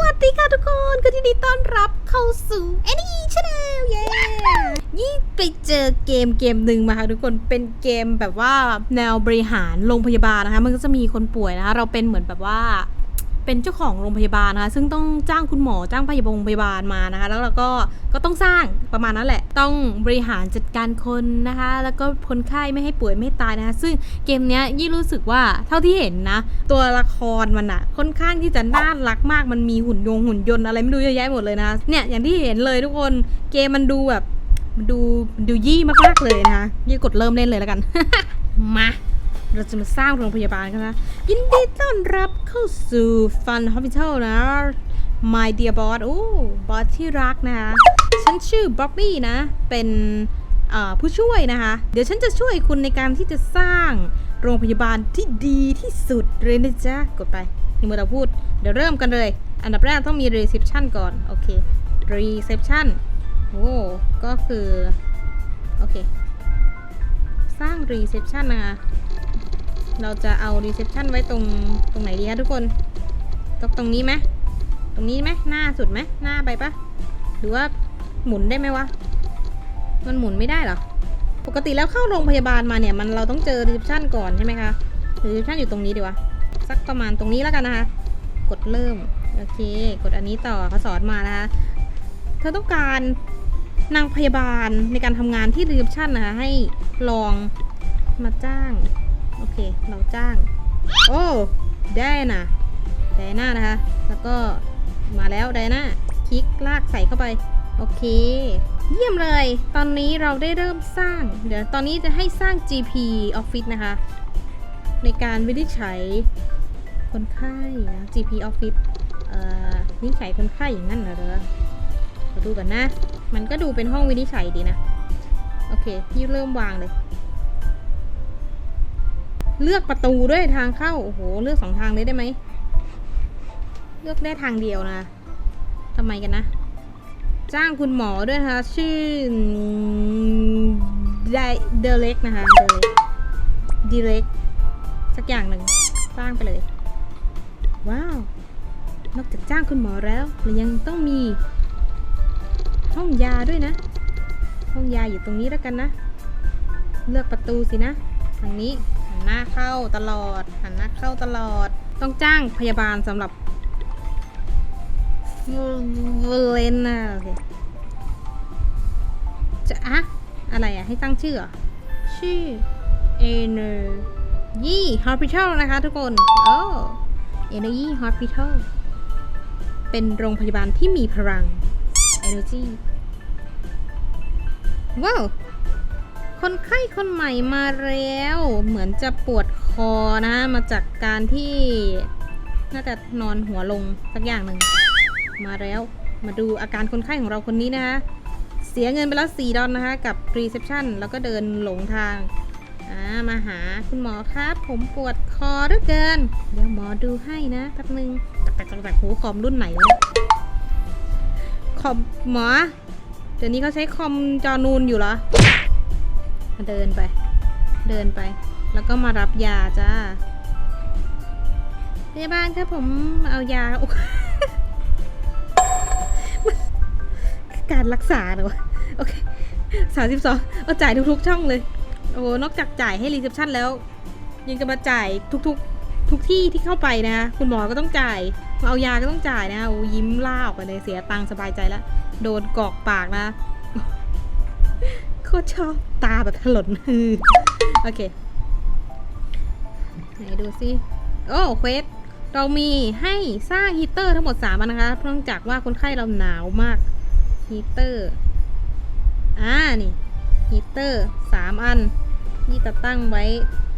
วัสดีค่ะทุกคน ก็ที่ดีต้อนรับเข้าสู่แอนนี่ชาแนลเย้ยี่ไปเจอเกมเกมหนึ่งมาค่ะทุกคนเป็นเกมแบบว่าแนวบริหารโรงพยาบาลนะคะ มันก็จะมีคนป่วยนะคะเราเป็นเหมือนแบบว่า เป็นเจ้าของโรงพยาบาลนะคะ ซึ่งต้องจ้างคุณหมอจ้างพยาบาลพยาบาลมานะคะ แล้วเราก็ก็ต้องสร้างประมาณนั้นแหละ ต้องบริหารจัดการคนนะคะ แล้วก็คนไข้ไม่ให้ป่วยไม่ให้ตายนะคะ ซึ่งเกมเนี้ยยี่รู้สึกว่าเท่าที่เห็นนะ ตัวละครมันอะค่อนข้างที่จะน่ารักมากมันมีหุ่นยงหุ่นยนต์อะไรไม่รู้เยอะแยะหมดเลยนะเนี่ยอย่างที่เห็นเลยทุกคนเกมมันดูแบบมันดูมันดูยี่มากๆเลยนะคะยี่กดเริ่มเล่นเลยแล้วกัน มา เราจะมาสร้างโรงพยาบาลกันนะยินดีต้อนรับเข้าสู่ Fun Hospital นะ My dear boss โอ้บอสที่รักนะคะฉันชื่อบ๊อบบี้นะ เป็นผู้ช่วยนะคะ เดี๋ยวฉันจะช่วยคุณในการที่จะสร้างโรงพยาบาลที่ดีที่สุดเลยนะจ๊ะ กดไปนี่เมื่อเราพูด เดี๋ยวเริ่มกันเลย อันดับแรกต้องมี reception ก่อน โอเค reception โอ้ก็คือ โอเค สร้าง reception นะคะ เราจะเอา reception ไว้ตรงตรงไหนดีคะทุกคนตรงตรงนี้ไหมตรงนี้ไหมหน้าสุดไหมหน้าไปปะหรือว่าหมุนได้ไหมวะ มันหมุนไม่ได้หรอ ปกติแล้วเข้าโรงพยาบาลมาเนี่ยมันเราต้องเจอ reception ก่อนใช่ไหมคะ reception อยู่ตรงนี้ดีวะสักประมาณตรงนี้แล้วกันนะคะ กดเริ่มโอเค กดอันนี้ต่อเขาสอนมานะคะเธอต้องการนางพยาบาลในการทำงานที่ reception นะคะให้ลองมาจ้าง โอเค เราจ้าง โอ้ ได้นะไดน่านะคะ แล้วก็มาแล้วไดน่าคลิกลากใส่เข้าไป โอเค เยี่ยมเลย ตอนนี้เราได้เริ่มสร้าง เดี๋ยวตอนนี้จะให้สร้าง GP Office นะคะ ในการวินิจฉัยคนไข้นะ GP Office เอ่อวินิจฉัยคนไข้อย่างนั้นเหรอเด้อขอดูกันนะ มันก็ดูเป็นห้องวินิจฉัยดีนะ โอเคยี่เริ่มวางเลย เลือกประตูด้วยทางเข้า โอ้โห เลือกสองทางเลยได้ไหม เลือกได้ทางเดียวนะทำไมกันนะ จ้างคุณหมอด้วยนะคะ ชื่อไดเดเล็กนะคะเดเล็กสักอย่างหนึ่งสร้างไปเลย ว้าว นอกจากจ้างคุณหมอแล้วเรายังต้องมี ห้องยาด้วยนะ ห้องยาอยู่ตรงนี้แล้วกันนะ เลือกประตูสินะ ทางนี้ หันหน้าเข้าตลอด หันหน้าเข้าตลอด ต้องจ้างพยาบาลสำหรับเวเลนนะโอเคจะอะอะไรอะให้ตั้งชื่อเหรอชื่อเอเนอร์ยี่ฮอสพิทอลนะคะทุกคนโอ้เอเนอร์ยี่ฮอสพิทอลเป็นโรงพยาบาลที่มีพลัง Energy ว้าว คนไข้คนใหม่มาแล้ว เหมือนจะปวดคอนะมาจากการที่น่าจะนอนหัวลงสักอย่างหนึ่งมาแล้วมาดูอาการคนไข้ของเราคนนี้นะคะเสียเงินไปแล้ว4ดอลนะคะ กับ reception แล้วก็เดินหลงทางามาหาคุณหมอครับ ผมปวดคอเหลือเกิน เดี๋ยวหมอดูให้นะแป๊บนึงแต่แต่แต่โหคอมรุ่นไหนวะคอมหมอ เดี๋ยวนี้เขาใช้คอมจอนูนอยู่เหรอ มาเดินไป เดินไป แล้วก็มารับยาจ้าพยาบาลครับผมเอายาการรักษาเหรอโอเคสามสิบสองเอาจ่ายทุกๆช่องเลย โอ้นอกจากจ่ายให้รีเซพชันแล้ว ยังจะมาจ่ายทุกๆ ทุกที่ที่เข้าไปนะคุณหมอก็ต้องจ่ายมาเอายาก็ต้องจ่ายนะโอ้ยิ้มล่าออกไปเลยเสียตังค์สบายใจแล้ว โดนกรอกปากนะ คตรชอบตาแบบถลนฮือโอเค ไหนดูสิ โอ้เควสเรามีให้สร้างฮีเตอร์ทั้งหมด3อันนะคะ เนื่องจากว่าคนไข้เราหนาวมากฮีเตอร์อ่านี่ฮีเตอร์3อัน นี่จะตั้งไว้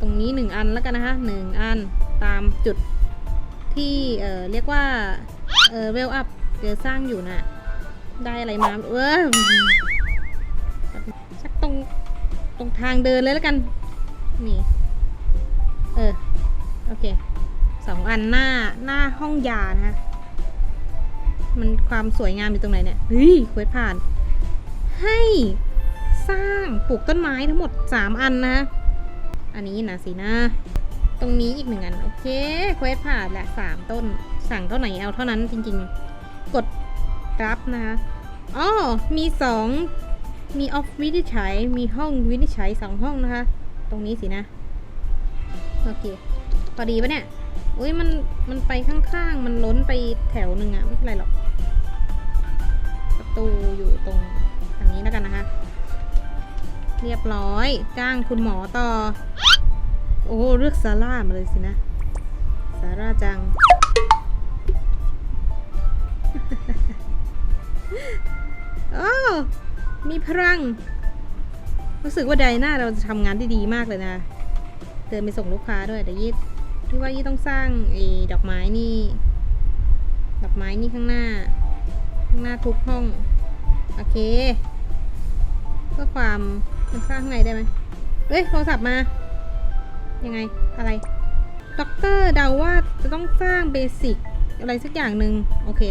ตรงนี้ 1 อันแล้วกันนะคะ 1 อันตามจุดที่เอ่อเรียกว่าเอ่อเวลอัพเดี๋ยวสร้างอยู่นะได้อะไรมาเออ ตรงทางเดินเลยแล้วกัน นี่ เออ โอเค สองอันหน้าหน้าห้องยานะคะมันความสวยงามอยู่ตรงไหนเนี่ย เฮ้ยเควสผ่าน ให้สร้างปลูกต้นไม้ทั้งหมดสามอันนะ อันนี้นะสินะตรงนี้อีกหนึ่งอัน โอเคเควสผ่านแหละสามต้น สั่งเท่าไหร่เอาเท่านั้นจริงๆ กดรับนะคะอ๋อมีสอง มีออฟวินิจฉัย มีห้องวินิจฉัยสองห้องนะคะ ตรงนี้สินะ โอเค พอดีปะเนี่ยอุ้ยมัน มันไปข้างๆ มันล้นไปแถวหนึ่งอะไม่เป็นไรหรอก ประตูอยู่ตรงทางนี้แล้วกันนะคะ เรียบร้อย จ้างคุณหมอต่อ โอ้เลือกซาร่ามาเลยสินะซาร่าจัง โอ้ มีพลัง รู้สึกว่าไดน่าเราจะทำงานได้ดีมากเลยนะ เดินไปส่งลูกค้าด้วยเดี๋ยวยี่พี่ว่ายี่ต้องสร้างไอ้ดอกไม้นี่ ดอกไม้นี่ข้างหน้า ข้างหน้าทุกห้อง โอเค เพื่อความมันสร้างข้างในได้ไหมเฮ้ย โทรศัพท์มา ยังไง อะไรด็อกเตอร์เดาว่าจะต้องสร้างเบสิกอะไรสักอย่างหนึ่งโอเค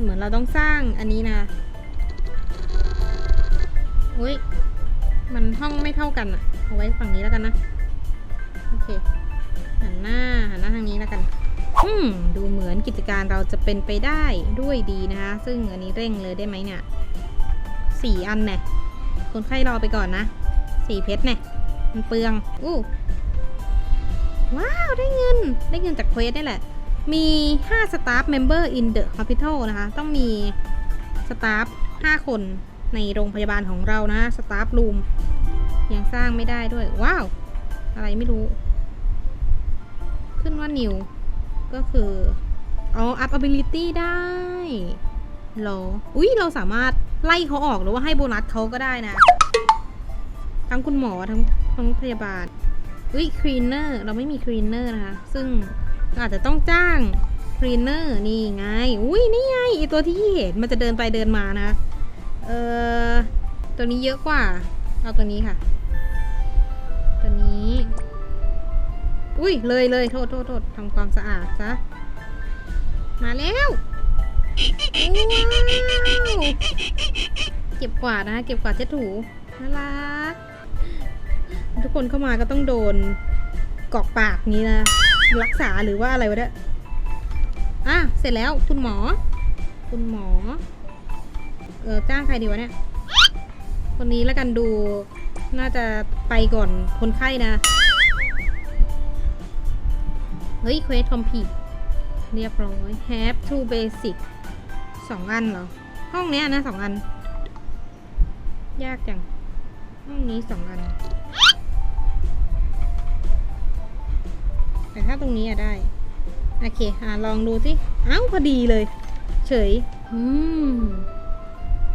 เหมือนเราต้องสร้างอันนี้นะ อุ้ย มันห้องไม่เท่ากันอะเอาไว้ฝั่งนี้แล้วกันนะ โอเค หันหน้า หันหน้าทางนี้แล้วกัน อืม ดูเหมือนกิจการเราจะเป็นไปได้ด้วยดีนะคะ ซึ่งอันนี้เร่งเลยได้ไหมเนี่ยสี่อันเนี่ยคนไข้รอไปก่อนนะสี่เพชรเนี่ยมันเปลือง อู้ ว้าว ได้เงิน ได้เงินจากเควสนี่แหละ มี 5 staff member in the hospital นะคะ ต้องมี staff 5 คน ในโรงพยาบาลของเรานะ staff room ยังสร้างไม่ได้ด้วย ว้าว อะไรไม่รู้ ขึ้นว่า new ก็คืออ๋อ up ability ได้เหรอ อุ้ยเราสามารถไล่เขาออกหรือว่าให้โบนัสเขาก็ได้นะ ทั้งคุณหมอทั้งทั้งพยาบาลอุ้ยคลีนเนอร์เราไม่มีคลีนเนอร์นะคะ ซึ่งอาจจะต้องจ้างคลีนเนอร์นี่ไง อุ้ยนี่ไงไอตัวที่เห็นมันจะเดินไปเดินมานะ เออตัวนี้เยอะกว่า เอาตัวนี้ค่ะ ตัวนี้ อุ้ยเลยเลยโทษโทษโทษทำความสะอาดซะ มาแล้วว้าวเก็บกวาดนะเก็บกวาดเช็ดถูน่ารัก ทุกคนเข้ามาก็ต้องโดนกอกปากนี้นะ รักษาหรือว่าอะไรวะเนี่ยอะ เสร็จแล้วคุณหมอ คุณหมอ เออจ้างใครดีวะเนี่ย คนนี้แล้วกันดูน่าจะไปก่อนคนไข้นะ เฮ้ยเควสคอมพีเรียบร้อย have to basic สองอันเหรอ ห้องเนี้ยนะสองอัน ยากจัง ห้องนี้สองอัน แต่ถ้าตรงนี้อะได้ โอเคอ่าลองดูสิ เอ้า พอดีเลย เฉย อืม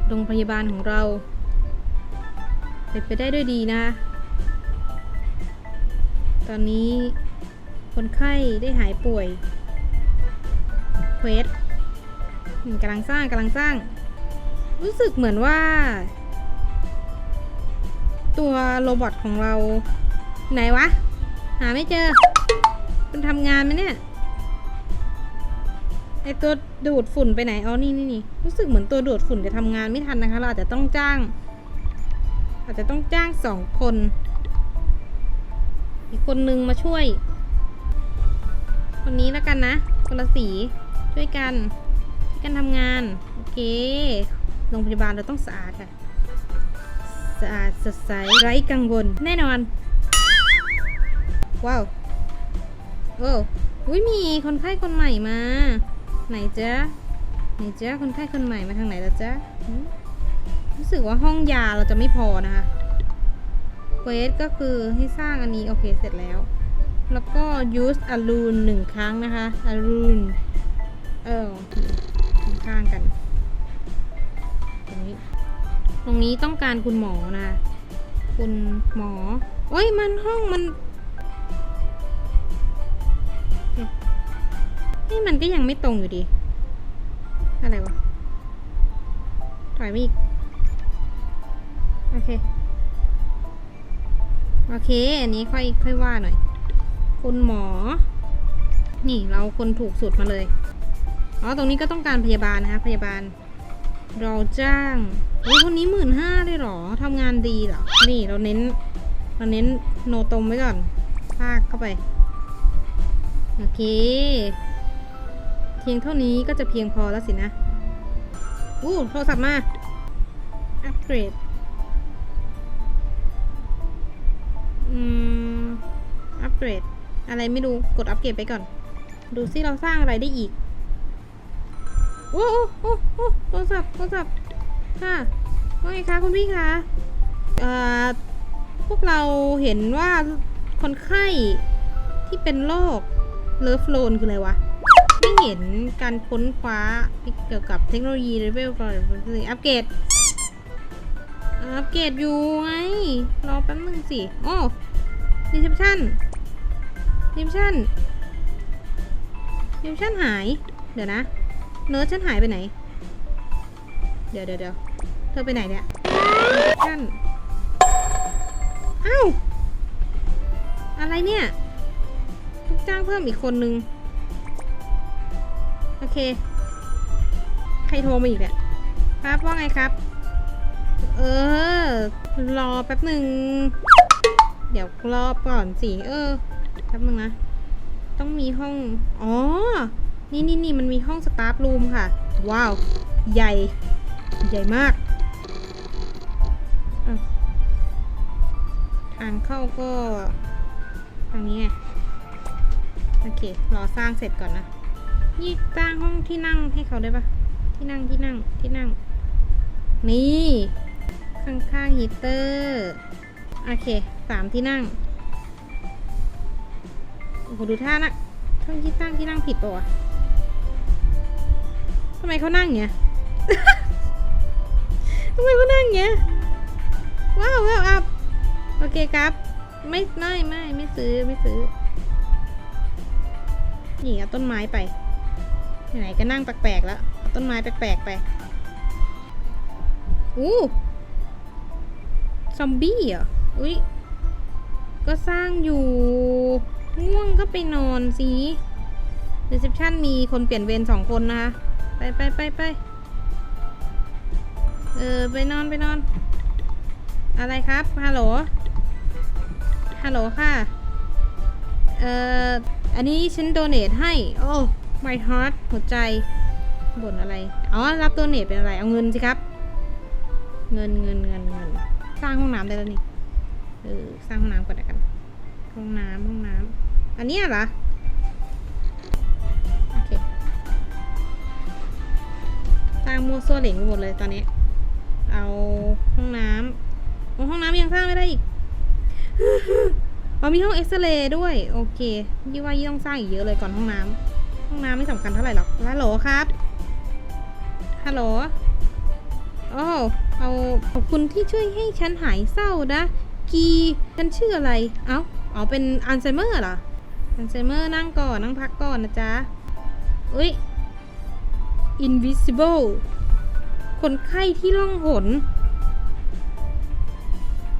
โรงพยาบาลของเราเป็นไปได้ด้วยดีนะ ตอนนี้คนไข้ได้หายป่วยเควสกำลังสร้างกำลังสร้าง รู้สึกเหมือนว่า ตัวโรบอทของเรา ไหนวะ หาไม่เจอมันทำงานไหมเนี่ย ไอตัวดูดฝุ่นไปไหนอ๋อนี่นี่นี่รู้สึกเหมือนตัวดูดฝุ่นจะทำงานไม่ทันนะคะ เราอาจจะต้องจ้าง อาจจะต้องจ้างสองคน อีกคนนึงมาช่วย คนนี้แล้วกันนะ คนละสีช่วยกันช่วยกันทำงาน โอเค โรงพยาบาลเราต้องสะอาดค่ะ สะอาดสดใสไร้กังวลแน่นอน ว้าว โอ้อุ้ยมีคนไข้คนใหม่มา ไหนจ๊ะไหนจ๊ะคนไข้คนใหม่มาทางไหนแล้วจ๊ะรู้สึกว่าห้องยาเราจะไม่พอนะคะเควสก็คือให้สร้างอันนี้ โอเคเสร็จแล้ว แล้วก็ use a rune หนึ่งครั้งนะคะ a rune เออข้างกัน ตรงนี้ ตรงนี้ต้องการคุณหมอนะคุณหมอ โอ้ยมันห้องมัน นี่มันก็ยังไม่ตรงอยู่ดี อะไรวะ ถอยมาอีก โอเค โอเค อันนี้ค่อยค่อยว่าหน่อย คุณหมอ นี่เราคนถูกสุดมาเลย อ๋อ ตรงนี้ก็ต้องการพยาบาลนะคะพยาบาล เราจ้างเฮ้ยคนนี้หมื่นห้าได้หรอทำงานดีเหรอ นี่เราเน้น เราเน้นโนตมไว้ก่อนพากเข้าไป โอเค พียงเท่านี้ก็จะเพียงพอแล้วสินะ อู้โทรศัพท์มา อัปเกรด อืม อัปเกรด อะไรไม่รู้กดอัปเกรดไปก่อน ดูซิเราสร้างอะไรได้อีก โอ้โอ้โอ้โอ้โทรศัพท์ โทรศัพท์ ค่ะว่าไงคะคุณพี่คะ เอ่อ พวกเราเห็นว่าคนไข้ที่เป็นโรคเลิฟโลนคืออะไรวะ ไม่เห็นการค้นคว้าเกี่ยวกับเทคโนโลยีเลเวลก่อนอัปเกรดอัปเกรดอยู่ไงรอแป๊บนึงสิโอ้รีเซพชั่นรีเซพชั่นรีเซพชั่นหาย เดี๋ยวนะ เนิร์ดฉันหายไปไหน เดี๋ยวเดี๋ยวเดี๋ยวเธอไปไหนเนี่ยรีเซพชั่นอ้าวอะไรเนี่ยต้องจ้างเพิ่มอีกคนนึง อเค ใครโทรมาอีกเนี่ยครับว่าไงครับ เออ รอแป๊บหนึ่ง เดี๋ยวรอก่อนสิเออ แป๊บหนึ่งนะ ต้องมีห้อง อ๋อ นี่นี่นี่มันมีห้องสตาฟรูมค่ะ ว้าว ใหญ่ ใหญ่มาก ทางเข้าก็ ทางนี้ไง โอเค รอสร้างเสร็จก่อนนะ นี่สร้างห้องที่นั่งให้เขาได้ปะที่นั่งที่นั่งที่นั่ง นี่ ข้างๆฮีเตอร์โอเคสามที่นั่งโอ้โหดูท่านะท่านที่ตั้งที่นั่งผิดปะวะทำไมเขานั่งเงี้ยทำไมเขานั่งเงี้ยว้าวว้าวอัพโอเคครับ ไม่ไม่ไม่ไม่ซื้อไม่ซื้อนี่เอาต้นไม้ไป ไหนก็นั่งแปลกๆแล้ว ต้นไม้แปลกๆไป อู้ซอมบี้เหรอ อุ้ยก็สร้างอยู่ ง่วงก็ไปนอนสิรีเซพชันมีคนเปลี่ยนเวรสองคนนะคะ ไปไปไปไปเออ ไปนอนไปนอน อะไรครับ ฮัลโหล ฮัลโหลค่ะ เอ่อ อันนี้ฉันโดเนทให้ โอ้ my heart หัวใจบ่นอะไร อ๋อ รับโดเนทเป็นอะไร เอาเงินสิครับ เงินเงินเงินเงิน สร้างห้องน้ำได้แล้วนี่ เออ สร้างห้องน้ำก่อนละกัน ห้องน้ำห้องน้ำ อันนี้เหรอ โอเค สร้างมั่วซั่วเหลงไปหมดเลยตอนนี้ เอาห้องน้ำโอ้ห้องน้ำยังสร้างไม่ได้อีกอ๋อมีห้องเอ็กซเรย์ด้วย โอเคยี่ว่ายี่ต้องสร้างอีกเยอะเลยก่อนห้องน้ำ ห้องน้ำไม่สำคัญเท่าไหร่หรอกฮัลโหลครับฮัลโหลโอ้เอาขอบคุณที่ช่วยให้ฉันหายเศร้านะ กีฉันชื่ออะไร เอ้าอ๋อเป็นอัลไซเมอร์เหรออัลไซเมอร์นั่งก่อนนั่งพักก่อนนะจ๊ะอุ้ย invisible คนไข้ที่ล่องหน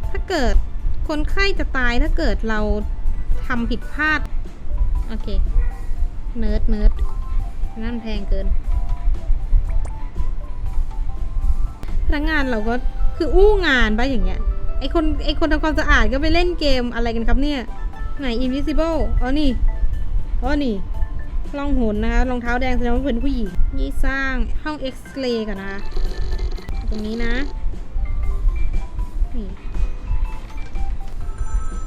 ถ้าเกิดคนไข้จะตายถ้าเกิดเราทำผิดพลาด โอเค เนิร์ดเนิร์ดนั่นแพงเกิน พนักงานเราก็คืออู้งานปะอย่างเงี้ย ไอคนไอคนทำความสะอาดก็ไปเล่นเกมอะไรกันครับเนี่ย ไหน invisible อ๋อนี่ อ๋อนี่ลองหนนะคะรองเท้าแดงแสดงว่าเป็นผู้หญิง นี่สร้างห้องเอ็กซเรย์กันนะคะตรงนี้นะ นี่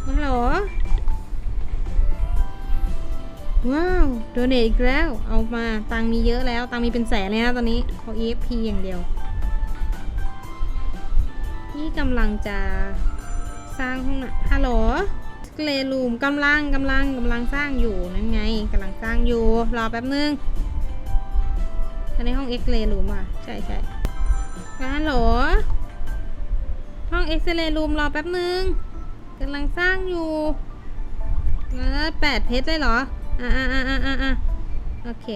ฮัลโหล ว้าวโดเนทอีกแล้ว เอามา ตังมีเยอะแล้ว ตังมีเป็นแสนเลยนะตอนนี้เขา EFP อย่างเดียว นี่กำลังจะสร้างห้องน้ำฮัลโหลสเลรูมกำลังกำลังกำลังสร้างอยู่นั่นไงกำลังสร้างอยู่ รอแป๊บนึง อันนี้ห้องเอ็กเรย์รูมอะ ใช่ใช่ฮัลโหล ห้องเอ็กซเรย์รูมรอแป๊บนึงกำลังสร้างอยู่เออแปดเพชรเลยเหรอ อ่าอ่าอ่าอ่าอ่าโอเค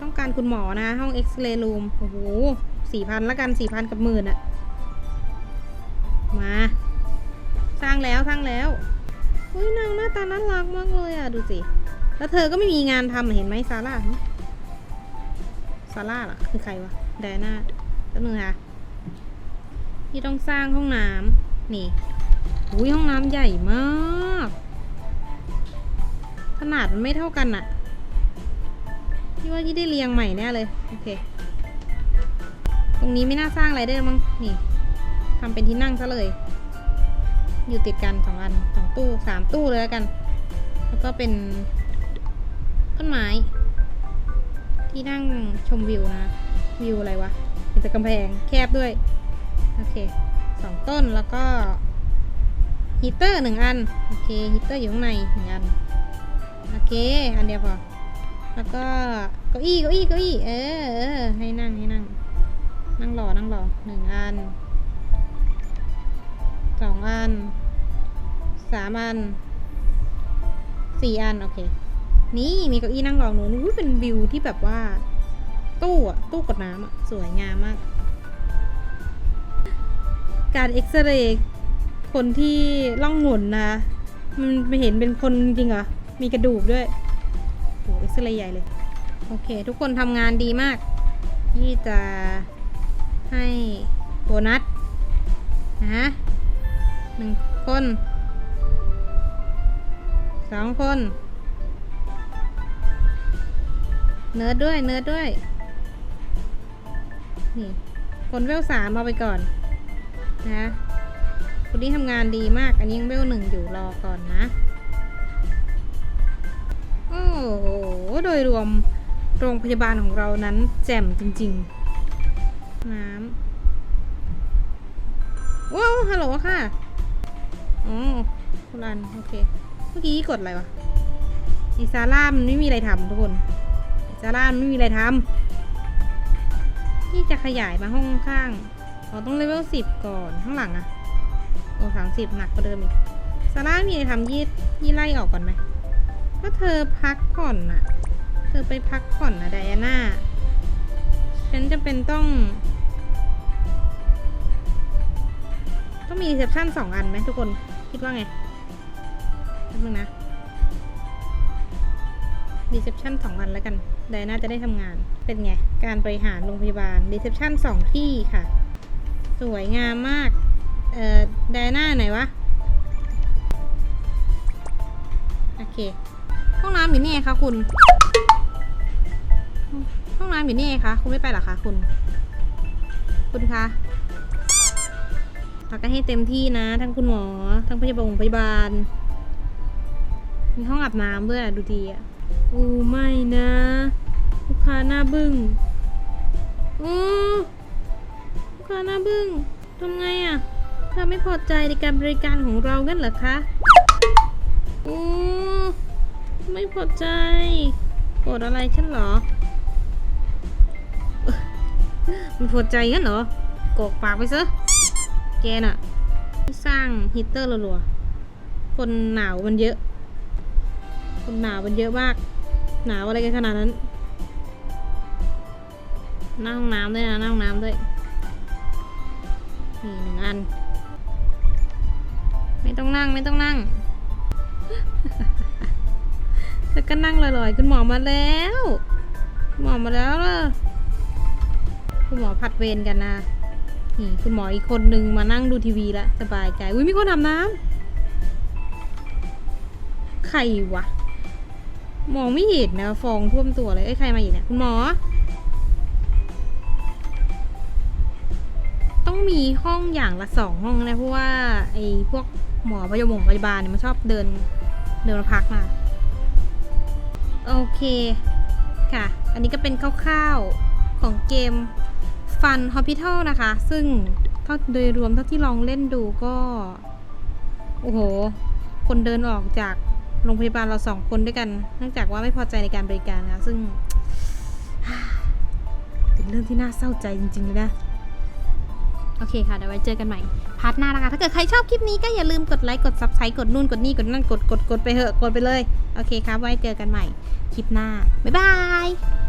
ต้องการคุณหมอนะ ห้องเอ็กซเรย์รูม โอ้โหสี่พันละกันสี่พันกับหมื่นอะมา สร้างแล้วสร้างแล้วอุ้ยนางหน้าตาน่ารักมากเลยอะดูสิ แล้วเธอก็ไม่มีงานทำเห็นไหมซาร่าซาร่าเหรอคือใครวะไดาน่าแป๊บนึงค่ะที่ต้องสร้างห้องน้ำนี่อุ้ยห้องน้ำใหญ่มาก ขนาดมันไม่เท่ากันอะพี่ว่าที่ได้เรียงใหม่แน่เลย โอเค ตรงนี้ไม่น่าสร้างอะไรได้แล้วมั้ง นี่ทำเป็นที่นั่งซะเลย อยู่ติดกันสองอันสองตู้สามตู้เลยแล้วกัน แล้วก็เป็นต้นไม้ ที่นั่งชมวิวนะ วิวอะไรวะเห็นแต่กำแพงแคบด้วย โอเคสองต้นแล้วก็ฮีเตอร์หนึ่งอัน โอเคฮีเตอร์อยู่ข้างในหนึ่งอัน โอเค อันเดียวพอ แล้วก็เก้าอี้เก้าอี้เก้าอี้ เออเออให้นั่งให้นั่ง นั่งรอนั่งรอหนึ่งอันสองอันสามอันสี่อัน โอเค นี่มีเก้าอี้นั่งรอหนูนู้เป็นวิวที่แบบว่า ตู้อะตู้กดน้ำอะสวยงามมาก การเอ็กซเรย์คนที่ล่องหนนะ มันไม่เห็นเป็นคนจริงเหรอ มีกระดูกด้วยโหเอ็กซเรย์ใหญ่เลย โอเค ทุกคนทำงานดีมาก ที่จะให้โบนัสนะฮะหนึ่งคนสองคน เนิร์ดด้วยเนิร์ดด้วย นี่ คนเวลสามเอาไปก่อน นะคนนี้ทำงานดีมาก อันนี้ยังเวลหนึ่งอยู่รอก่อนนะ โอ้โห โดยรวมโรงพยาบาลของเรานั้นแจ่มจริง ๆ น้ำว้าวฮัลโหลค่ะ อ๋อคุณอัน โอเค เมื่อกี้กดอะไรวะอีซาร่ามันไม่มีอะไรทำทุกคนอีซาร่ามันไม่มีอะไรทำที่จะขยายมาห้องข้างอ๋อต้องเลเวลสิบก่อนข้างหลังอะโอ้สามสิบหนักกว่าเดิมอีกซาร่ามีอะไรทำยี่ยี่ไล่ออกก่อนไหม ก็เธอพักผ่อนน่ะ เธอไปพักผ่อนนะไดอาน่า ฉันจะเป็นต้อง ต้องมีรีเซพชันสองอันไหมทุกคนคิดว่าไงแป๊บนึงนะรีเซพชันสองอันแล้วกันไดอาน่าจะได้ทำงาน เป็นไง การบริหารโรงพยาบาลรีเซพชันสองที่ค่ะ สวยงามมาก เอ่อไดอาน่าไหนวะโอเค น้ำอยู่นี่ไงคะคุณ ห้องน้ำอยู่นี่ไงคะคุณไม่ไปหรอคะคุณ คุณคะพักกันให้เต็มที่นะ ทั้งคุณหมอ ทั้งพยาบาลพยาบาล มีห้องอาบน้ำด้วยอะดูดีอะโอ้ไม่นะ ลูกค้าหน้าบึ้งโอ้ลูกค้าหน้าบึ้งทำไงอะถ้าไม่พอใจในการบริการของเรางั้นเหรอคะโอ้ ไม่พอใจ โกรธอะไรฉันเหรอ มันพอใจงั้นเหรอโกกปากไปซะ แกน่ะ สร้างฮีเตอร์รัวๆ คนหนาวมันเยอะ คนหนาวมันเยอะมาก หนาวอะไรกันขนาดนั้น หน้าห้องน้ำด้วยนะหน้าห้องน้ำด้วย นี่หนึ่งอัน ไม่ต้องนั่งไม่ต้องนั่ง แล้วก็นั่งลอยๆ คุณหมอมาแล้วคุณหมอมาแล้วล่ะคุณหมอผัดเวรกันนะนี่คุณหมออีกคนนึงมานั่งดูทีวีแล้วสบายใจอุ้ยมีคนทำน้ำใครวะมองไม่เห็นนะฟองท่วมตัวเลยเอ้ใครมาอีกเนี่ยคุณหมอ ต้องมีห้องอย่างละสองห้องนะเพราะว่าไอ้พวกหมอพยาบาลพยาบาลเนี่ยมันชอบเดินเดินมาพักมา โอเคค่ะ อันนี้ก็เป็นคร่าวๆของเกม Fun Hospital นะคะ ซึ่งเท่าโดยรวมเท่าที่ลองเล่นดูก็ โอ้โห คนเดินออกจากโรงพยาบาลเราสองคนด้วยกัน เนื่องจากว่าไม่พอใจในการบริการนะ ซึ่งเป็นเรื่องที่น่าเศร้าใจจริงๆเลยนะ โอเคค่ะ เดี๋ยวไว้เจอกันใหม่ พาร์ทหน้านะคะ ถ้าเกิดใครชอบคลิปนี้ก็อย่าลืมกดไลค์ กด subscribe กดนู่น กดนี่กดนั่นกดกดกดไปเหอะกดไปเลย โอเคครับ ไว้เจอกันใหม่คลิปหน้า บ๊ายบาย